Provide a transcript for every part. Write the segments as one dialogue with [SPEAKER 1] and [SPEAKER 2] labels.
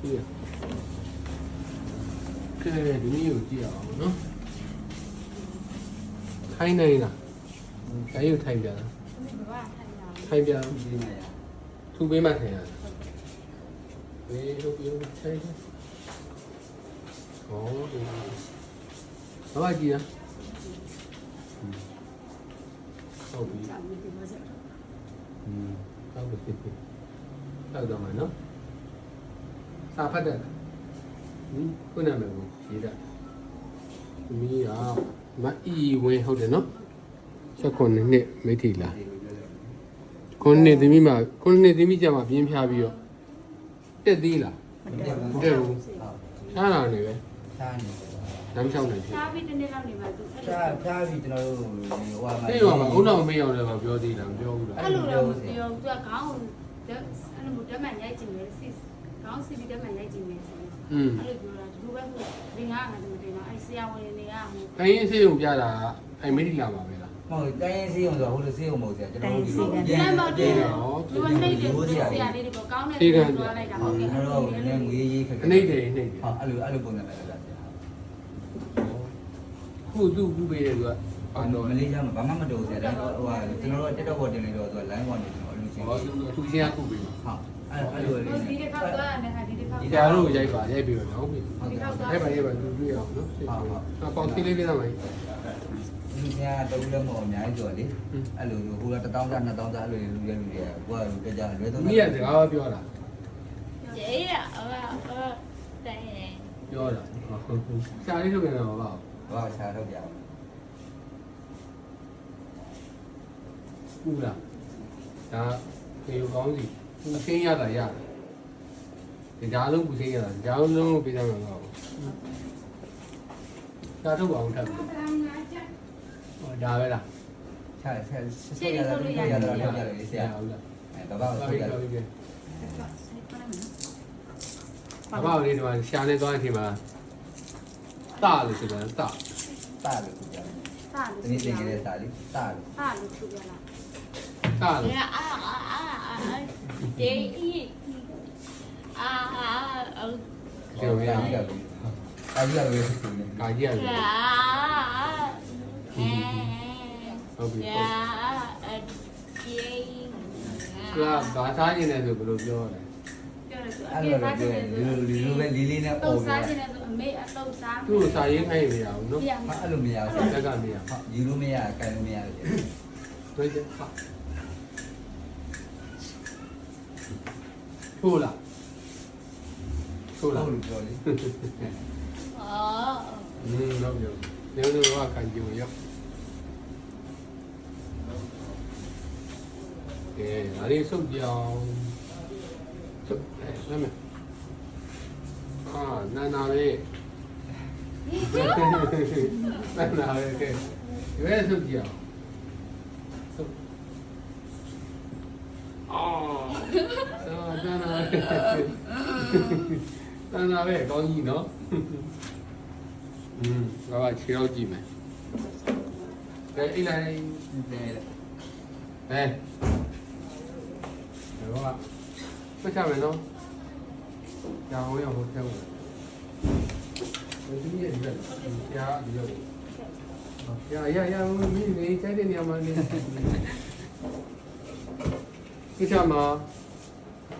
[SPEAKER 1] ပြီးရကဲဒီနေ့ကိုကြည့်ရအောင်နော်ထိုင်းနိုင်လားဒါရုပ်ထိုင်းပြလား
[SPEAKER 2] ထိုင်း
[SPEAKER 1] ပြ
[SPEAKER 3] လား
[SPEAKER 1] သူ့ပေးမှထိုင်ရဘေးထုတ်ပြီးထိုင်းဟောဒီဘာကြည့်ရဟုတ်ပြီอืมဟုတ်ပြီဟုတ်တော့မှာเนาะ စာဖတ်တယ်ဟင်ခုနမှာကိုရေးတာသမီးကမအီဝင်းဟုတ်တယ်နော်16နှစ်မိထီလာခုနှစ်သမီးမှာခုနှစ်သမီးကျမှပြင်းပြပြီးတော့တက်သေးလား
[SPEAKER 3] မတ
[SPEAKER 1] က်ဘူးရှားလာနေပဲ
[SPEAKER 3] ရှားနေ
[SPEAKER 1] လမ်းလျှောက်နေပြီ
[SPEAKER 2] ရှားပြီးတနေ့လောက်နေမှသူ
[SPEAKER 3] ရှားရှားပြီးကျွန်တော်တို့ဟိုဟာမှာ
[SPEAKER 1] ဒီဟိုမှာဘုန်းတော်မေးအောင်လည်းပြောသေးလားမပြောဘူးလားအဲ့
[SPEAKER 2] လိုတော့မပြောဘူးသူကခေါင်းကိုအဲ့လိုဓမ္မရိုက်ချင်တယ်စစ် ကောင်းစီဒီတက်မှရိုက်ကြည့်မယ်ဆို။
[SPEAKER 1] อืม
[SPEAKER 2] အဲ့လိုပြောတာဒီလိုပဲဟိုဒီငါကငါဒီမတင်တော့အဲ့ဆရာဝန်တွေကဟို
[SPEAKER 1] တိုင်းရင်းစေးုံပြတာအဲ့မိတိလာပါပဲလား
[SPEAKER 3] ဟုတ်တိုင်းရင်းစေးရုံဆိုတော့ဟိုလိုစေးရုံမဟုတ်ဆရာကျွန်တော်တို့ဒီ
[SPEAKER 2] လိုတန်ပေါ်တင်ဒီမနှိမ့်တယ်ဆရာလေးတွေကကောင်းတဲ့ပုံပြောလိုက်တာ
[SPEAKER 3] ဟု
[SPEAKER 2] တ်
[SPEAKER 3] ကဲ့
[SPEAKER 2] ကျွ
[SPEAKER 3] န်တော်တို့နည်းငွေရေးခက်
[SPEAKER 1] ခက်နှိမ့်တယ်နှိမ့်တယ်
[SPEAKER 3] ဟုတ်အဲ့လိုအဲ့လိုပုံစံနဲ့ဆရာ
[SPEAKER 1] ခုသူ့ခုပေးတယ်သူက
[SPEAKER 3] အော်တော့မလေးရှားမှာဘာမှမတော်ဆရာဒါဟိုဟာကျွန်တော်တို့တက်တော့ပေါ်တင်နေတော့သူက line ပေါ်နေကျွန်တော်အလူချင်း
[SPEAKER 1] ဟောသူချင်းကခုပေးမှာ
[SPEAKER 3] ဟုတ် အဲ့လိုလေ
[SPEAKER 2] ဒီတစ်ခါသွားရမယ်ခါဒီတစ်ခါ
[SPEAKER 1] ဒီဒါတို့ရိုက်ပါရိုက်ပြီးတော့ဟုတ်ပြီရိုက်ပါရိုက်ပါလူတွေ့ရအောင်နော်ဟုတ်ဟုတ်အပေါင်းသေးလေးပေးသားမကြီး
[SPEAKER 3] ဒီကတုံးလုံးတော့အများကြီးကျော်လေအဲ့လိုလိုဟိုက1000ကျ2000ကျအဲ့လိုလူရဲလူရဲကိုကလူတက်ကြလွယ်သုံး
[SPEAKER 1] မိရစကားပြောတာ
[SPEAKER 4] ကျေးရဟောဟောတိုင်းနေ
[SPEAKER 1] ပြောတာဟုတ်ဟုတ်ဆရာလေးထုတ်ပြန်တာမ
[SPEAKER 3] ဟုတ်လားဟုတ်ပါဆရာထုတ်ပြန်
[SPEAKER 1] ကူလားဒါခေယောကောင်းစီ ပူဆင်းရတာရတယ်ဒါလုံးပူဆင်းရတာဒါလုံးကိုပေးသားမှာတော့ဒါထုတ်အောင်ထပ်ပြီးဟောဒါပဲလား
[SPEAKER 3] ใช่ใช่ใช่เราได้เราได้เรา
[SPEAKER 1] ได้
[SPEAKER 3] เสี
[SPEAKER 1] ยเอา
[SPEAKER 3] ล่ะ
[SPEAKER 1] แต่ว่า
[SPEAKER 3] เราได้เรา
[SPEAKER 1] ได้အဘကလေးဒီမှာရှာနေသွားတဲ့အချိန်မှာတာလို့ဆိုတယ်တာ
[SPEAKER 3] တာလို့ဆိုတယ်တာ
[SPEAKER 2] လို့ဒီ
[SPEAKER 3] နေ့တင်ခဲ့တဲ့တာလေးတာလို့
[SPEAKER 2] တာလို့ဆိုကြလား
[SPEAKER 1] တာလို့
[SPEAKER 4] အာအာအာအာ ဒေဤအာအော်
[SPEAKER 3] ကျော်ရအောင်ကြပြီအာကြီးရယ်ကိုနေ
[SPEAKER 1] အာကြီးရယ်
[SPEAKER 4] ရာအဲ
[SPEAKER 1] ဟုတ်ပြီ
[SPEAKER 4] ရာအေး
[SPEAKER 1] ကလာဘာသာနေလဲဆိုဘယ်လိုပြောလဲ
[SPEAKER 2] အဲ့
[SPEAKER 3] လိုလေဒီလိုပဲလေးလေးနဲ့ပုံ
[SPEAKER 2] စားခြင်းနဲ့အမေအတော့စား
[SPEAKER 1] သူ့ကိုစာရေးခိုင်းမရဘူးနော်
[SPEAKER 3] အဲ့လိုမရဘူး
[SPEAKER 1] တက်ကမရ
[SPEAKER 3] ဘူးယူလို့မရဘူးကိုင်လို့မရဘူး
[SPEAKER 1] တွေ့တယ်ဟာ ထိုးလားထိုးလား
[SPEAKER 3] ဟုတ်ပြောလေ
[SPEAKER 4] 哦，
[SPEAKER 1] อืมဟုတ်ပြောနေနေဝါခံကြည့်ရောကဲဒါလေးစုပ်ကြအောင်စုပ်အဲလမ်းမအာနာနာလေးနာနာလေးကဲရွေးစုပ်ကြအောင် တန်တာပဲအကောင်းကြီးနော်อืมဘာဘာခြေတော့ကြည့်မယ်ကဲအိလိုက်
[SPEAKER 3] တယ်
[SPEAKER 1] ဟဲ့ဘာဘာဆက်ချမယ်နော်ကြာဟိုရောက်ဟိုထဲဝင်ဒီနေ့ဒီကကြာဒီရောက်ကြာရရမင်းနေကြိုက်တဲ့နေရာမှာနေဒီချမှာ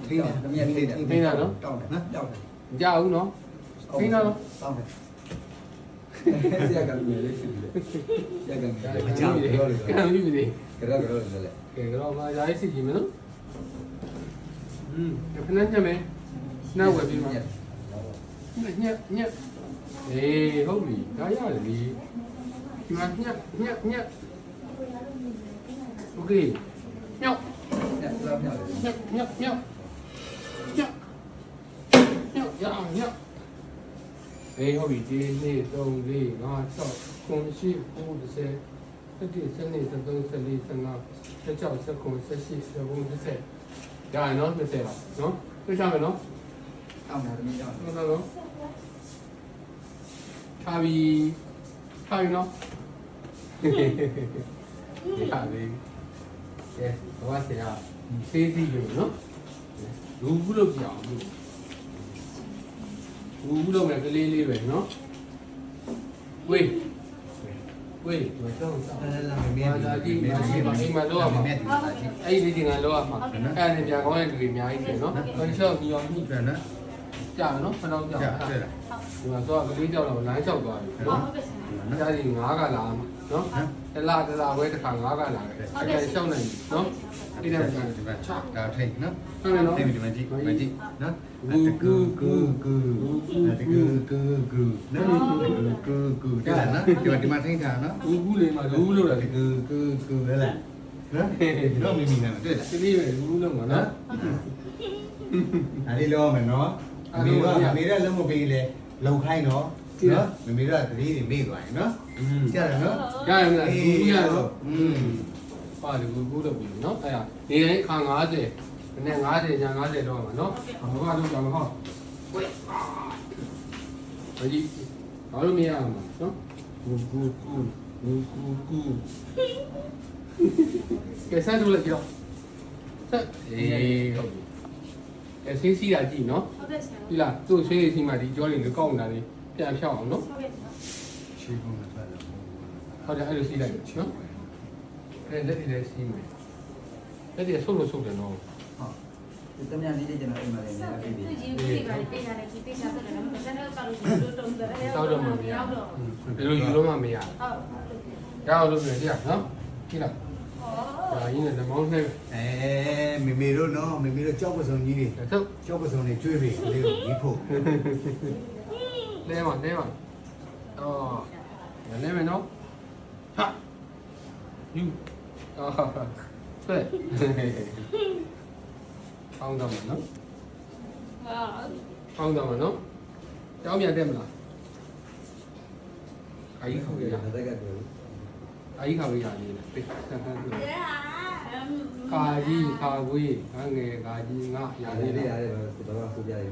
[SPEAKER 3] ထိန်းတယ်တမီးထိန်းတယ်
[SPEAKER 1] ထိန်းတာနော်
[SPEAKER 5] တောင်းတယ်နော်တောင်းတယ်
[SPEAKER 1] မကြဘူးနော်ထိန်းတာနော်
[SPEAKER 5] တောင်းတယ်
[SPEAKER 3] ဆရာကလည်းလေးရှိတယ်ဆရာကလည်းမကြောက်ဘူးလို့
[SPEAKER 1] ကံပြီးပြီ
[SPEAKER 3] ကတော့ကတော့လည်း
[SPEAKER 1] ကဲကတော့မရာရေးစီကြည့်မယ်နော်อืมခဏညက်မယ်နှောက်ဝယ်ပြီးမှာညက်ညက်အေးဟုတ်ပြီဒါရတယ်ဒီဒီမှာညက်ညက်ညက်โอเคညောက်
[SPEAKER 3] ညောက်
[SPEAKER 1] ညောက်ညောက် ရအောင်ညဘေးဟုတ်ပြီဒီနေ့3 4 5 6ခုရှိ90တတိစနေ3 4 5 6 6 7 9 18 19 20ဒါနော်20ပါနော်သိချမယ်နော်
[SPEAKER 3] အောင်ပါသမီးအောင်
[SPEAKER 1] နော်နော်ထားပြီးထားပြီနော်ဒီထားပြီကဲဘာဆရာစေးစီးလို့နော်လူဘူးလို့ပြောအောင်လို့ ဘူးလုံးမယ်ကလေးလေးပဲနော်ဝေးဝေးမတော့တော့
[SPEAKER 5] လာလာမမေး
[SPEAKER 1] ဒါဒီမှာဒီမှာဒီမှာလောရမှာ
[SPEAKER 5] မေးတယ်ပါကြည့်
[SPEAKER 1] အဲ့ဒီဒီငါလောရမှာအဲ့ဒါနဲ့ကြာကောင်းတဲ့လူတွေအများကြီးတယ်နော်ဘယ်လျှောက်ပြီးအောင်ညှိ
[SPEAKER 5] ပြန်နော်
[SPEAKER 1] ကြာနော်ခဏတော့ကြာ
[SPEAKER 5] ကြာ
[SPEAKER 1] ဒီ
[SPEAKER 5] တယ်လား
[SPEAKER 1] မှာတော့ကလေးကြောက်တော့လမ်းလျှောက်သွားပြီ
[SPEAKER 2] ဟုတ်
[SPEAKER 1] နော်
[SPEAKER 2] ကဲ့ဆရာ။
[SPEAKER 1] ဒါကြီးငါးကလာမှာနော်။တစ်လားတစ်လားဝဲတစ်ခါငါးကလာတယ်။အဲ့ဒါရှောင်းနိုင်ပြီနော်။အဲ့ဒါက
[SPEAKER 5] ဒီမှာချဒါထိတ်နော်
[SPEAKER 1] ဟုတ်တယ်နော်
[SPEAKER 5] ထိတ်ဒီမှာကြည့်မကြည့်နော်ကူကူကူကူတကူကူကူနော်ကူကူတဲ့နော်ဒီမှာဒီမှာထိတ်တာနော်။
[SPEAKER 1] ဘူးဘူးလေးမှာဘူးလို့ရတယ်
[SPEAKER 5] ကူကူကူလဲလားနော်တော့မိမိနာတွေ့လား။
[SPEAKER 1] ဒီလေးပဲဘူးလို့မှာနော်
[SPEAKER 5] အဲ့ဒီလောမယ်နော်မေကမေကလုံးမပေးလေ လုံခိုင်းတော့နော်မမေတို့ကတတိတွေမေ့သွားရင်နော်ကြရတယ်နော်
[SPEAKER 1] ရရမလားဒီကြီးရတော့
[SPEAKER 5] อืม
[SPEAKER 1] ပါလေဘူးဘူးလုပ်ပြီနော်အဲ့ဒါနေတိုင်းခါ90နဲ့90ညာ90တော့မှာနော်ဘာမှတော့ကြောင်ဟောဝေးဘာကြီးဘာလို့မရအောင်နော်ကူကူကူကူကူကူကဲဆက်လုပ်လိုက်ကြောဆက်အေးဟုတ်ပြီ အဲဆေးစီးတာကြည့်နော်
[SPEAKER 2] ဟုတ်ကဲ့ဆရာ
[SPEAKER 1] ဒီလားသူ့ဆေးစီးမှဒီကြောတွေလည်းကောက်နေတာလေးပြန်ဖြောက်အောင်နော်
[SPEAKER 2] ဟုတ်ကဲ့ဆရာ
[SPEAKER 5] ရှိကုန်တယ်ဖတ်လို့
[SPEAKER 1] ဟုတ်တယ်အဲ့လိုစီးလိုက်နော်အဲလက်တွေလည်းစီးမယ်လက်တွေဆုပ်လို့ဆုပ်တယ်နော်
[SPEAKER 5] ဟုတ်ဒီတမန်လေးကျွန်တော်အိမ်မှာလည်း
[SPEAKER 2] ဆော
[SPEAKER 5] နေ
[SPEAKER 2] က်
[SPEAKER 5] ရာ
[SPEAKER 2] ပြီး
[SPEAKER 5] ပြည့်ပြီ
[SPEAKER 2] သူကြီးပြေးပါလေပေးရတယ်ဒီပေးချတယ်လည်းမစတဲ့ကောက်လို့တုံးတယ်
[SPEAKER 1] တောက်တော့မှမရ
[SPEAKER 2] တော့
[SPEAKER 1] ဘူးဒီလိုယူလို့မှမရ
[SPEAKER 2] ဟုတ်
[SPEAKER 1] ရအောင်လုပ်နေကြနော်ကြည့်လား ဒါရင်းနဲ့မောင်းနှဲ
[SPEAKER 5] အဲမေမေတို့နော်မေမေတို့ကြောက်ပစုံကြီးတွေ
[SPEAKER 1] ဆုပ်
[SPEAKER 5] ကြောက်ပစုံတွေကျွေးပြီကလေးကိုကြီးဖို့
[SPEAKER 1] လဲမလဲမအော်လဲမယ်နော်ဟာယူအော်ဆွဲပေါင်းတော့မယ်နော်ပေါင်းတော့မယ်နော်ကြောင်းပြန်တက်မလားအာကြီးခေါက်ရရ
[SPEAKER 5] တက်ကတူ
[SPEAKER 1] အာကြီးခေါက်ရရလေးပေးကာကြီးကာဝေးငငယ်ကာကြီးငါရ
[SPEAKER 5] ရာ
[SPEAKER 1] လေး
[SPEAKER 5] လေး
[SPEAKER 1] လေး
[SPEAKER 5] ရတယ်ဘာလို့ဆိုကြရ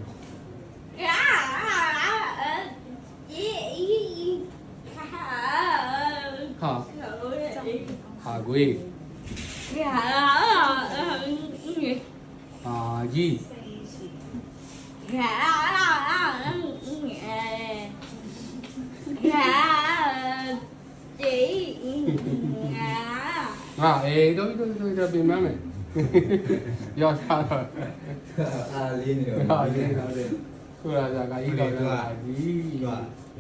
[SPEAKER 1] ခါခါဝေးကာကြီး ငါအေးတို့တို့တို့တို့ပြင်မမယ်ရောသားတော့
[SPEAKER 5] အားလေးနေတော့
[SPEAKER 1] အားလေးတော့တယ်ခုလာကြကဤတော်ကဒီ
[SPEAKER 5] က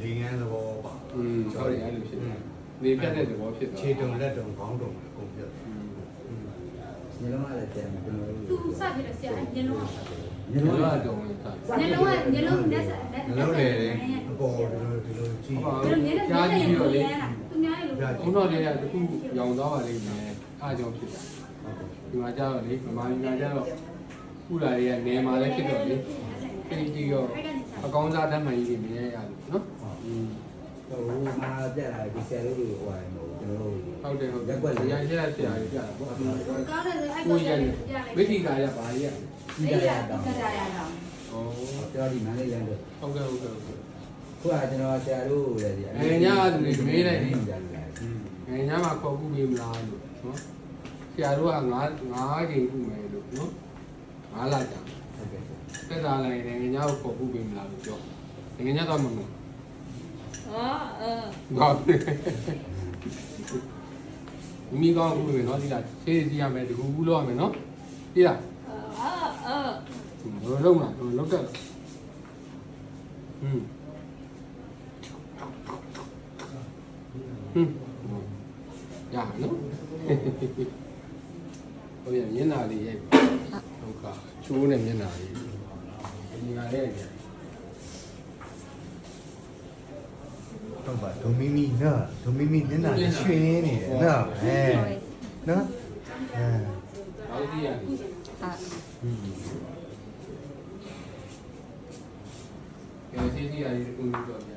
[SPEAKER 5] လေငန်းသဘောပါ
[SPEAKER 1] อืมဟုတ်တယ်အဲ့လိုဖြစ်တယ်နေပြတ်တဲ့သဘောဖြစ်တာ
[SPEAKER 5] ခြေတုံလက်တုံခေါင်းတုံအကုန်ပြတ်
[SPEAKER 1] တယ်
[SPEAKER 5] ညလုံးကလည်းပြန်မပြောဘူး
[SPEAKER 2] သူစပြည့်ရဆရာညလုံးက
[SPEAKER 1] ညလုံးတော့တုံးတာ
[SPEAKER 2] ညလုံးကညလုံးနဲ့ဆက်
[SPEAKER 5] ညလုံးလေအပေါ်ဒီလိုဒီလိုကြည့်
[SPEAKER 1] ဟုတ်ပါ
[SPEAKER 2] ည
[SPEAKER 1] ဘူး
[SPEAKER 2] လုံးနဲ့
[SPEAKER 1] ကြားကြည့်ပြီးတော့လေ
[SPEAKER 2] သူများရဲ့လို့
[SPEAKER 1] ဘုန်းတော်တွေကတခုရောင်သွားပါလိမ့်မယ်အားကြောင့်ဖြစ်တာဒီမှာကျတော့လေဗမာပြည်မှာကျတော့ခုလာတွေကနေမှာလည်းဖြစ်တော့လေခရီးကြီးရောအကောင်းစားတတ်မှန်ကြီးတွေမြင်ရရတယ်နော်อืม
[SPEAKER 5] ဟိုမှာပြက်လာဒီဆယ်လေးတွေဟိုဟိုကျွန်တော်တို့
[SPEAKER 1] ဟုတ်တယ်ဟုတ်တယ်ရရရဆရာကြီးပြတာပေါ့
[SPEAKER 2] ကောင်းတယ်ဆိုအဲ့
[SPEAKER 1] ကို
[SPEAKER 2] ကို
[SPEAKER 1] ရ
[SPEAKER 2] ရ
[SPEAKER 1] ရ
[SPEAKER 2] တယ်
[SPEAKER 1] ဝိသီကာရပါရ
[SPEAKER 5] ကြီးကြရတော့
[SPEAKER 2] ကြရတော့
[SPEAKER 1] ဩ
[SPEAKER 5] ပြောဒီမန်းလေးလမ်းတို့
[SPEAKER 1] ဟုတ်ကဲ့ဟုတ်ကဲ့ဟုတ်ကဲ့
[SPEAKER 5] ခုကကျွန်တော်ဆရာတို့လည်းဒီ
[SPEAKER 1] အဲညာသူတွေမေးလိုက်တယ်
[SPEAKER 5] ကြတယ်
[SPEAKER 1] ငယ်ညာမှာခေါ်ခုပေးမလားလို့နော်ဆရာတို့ကငါးငါးချိန်ခုမယ်လို့နော်ငါးလာကြ
[SPEAKER 5] ဟုတ်ကဲ့
[SPEAKER 1] တက်တာလိုက်ငယ်ညာကိုခေါ်ခုပေးမလားလို့ပြောငယ်ညာတော့မမ ဘာမိကောင်းခုမယ်နော်ဒီလားဆေးစီရမယ်ဒီခုခုလောက်ရမယ်နော်ဒီလားဘယ်လိုလုပ်မလားလုပ်တက်ဟွန်းဟွန်းရနော်ဟိုရမျက်နာလေးရိုက်ဟုတ်ကချိုးနဲ့မျက်နာလေးဒီငါလေးရိုက်
[SPEAKER 5] ဟုတ်ပါဒိုမီမီနော်ဒိုမီမီမျက်နှာရွှင်နေတယ်နော်အဲနော်အဲ
[SPEAKER 1] ဘာလို့ဒီရလဲอืมကဲစီစီရည်ကိုပြောပြ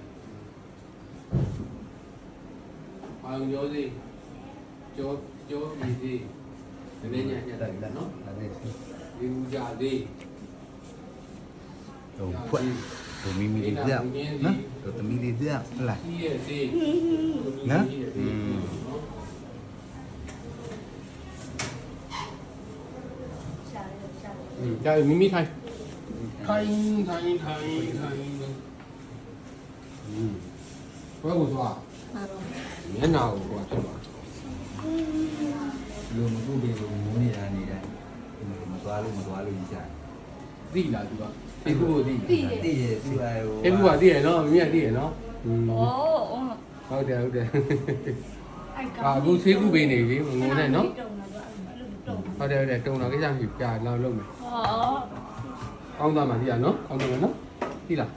[SPEAKER 1] အောင်ရောစီကြောကြောဒီစီနည်းနည်းညံ့တယ်နော်
[SPEAKER 5] ဒါနဲ့
[SPEAKER 1] ဒီဦးကြသေး
[SPEAKER 5] ဒိုဖွက်ဒိုမီမီလေးပြနော် ဆိုသမီးလေးပြဟလားနော်
[SPEAKER 1] ဒါမိမိထိုင်ထိုင်ထိုင်ထိုင်ထိုင်อืมဘယ်ကိုသွား
[SPEAKER 4] မျ
[SPEAKER 1] က်နှာကိုကွာဖြစ်သွား
[SPEAKER 3] လူမကူပေးလို့ငိုနေတာနေတာမသွားလို့မသွားလို့ကြီးချာ
[SPEAKER 1] သိလား तू က ဖေကူကိုသိ
[SPEAKER 2] တယ်
[SPEAKER 3] သိတယ်သူအဲဟို
[SPEAKER 1] ဖေကူကသိတယ်နော်မိမိကသိတ
[SPEAKER 4] ယ်နော်
[SPEAKER 1] ဟုတ်တယ်ဟုတ်တယ်
[SPEAKER 2] အာ
[SPEAKER 1] အခုဖေကူပေးနေပြီငုံနေနော်ဟုတ်တယ်ဟုတ်တယ်တုံတော်ကိစ္စမရှိပြလာလို့မယ်
[SPEAKER 4] ဟော
[SPEAKER 1] ကောင်းသားမှာသိရနော်ကောင်းတယ်နော်သိလား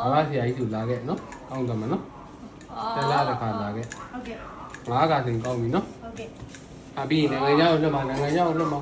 [SPEAKER 4] ဟော
[SPEAKER 1] ဘာဆရာကြီးသူလာခဲ့နော်ကောင်းသားမှာနော်တလားတစ်ခါလာခဲ့
[SPEAKER 2] ဟုတ်ကဲ့
[SPEAKER 1] ငါးကစင်ကောင်းပြီနော်
[SPEAKER 2] ဟုတ်ကဲ့
[SPEAKER 1] အပြင်နိုင်ငံရောက်လွတ်မှာနိုင်ငံရောက်လွတ်မှာ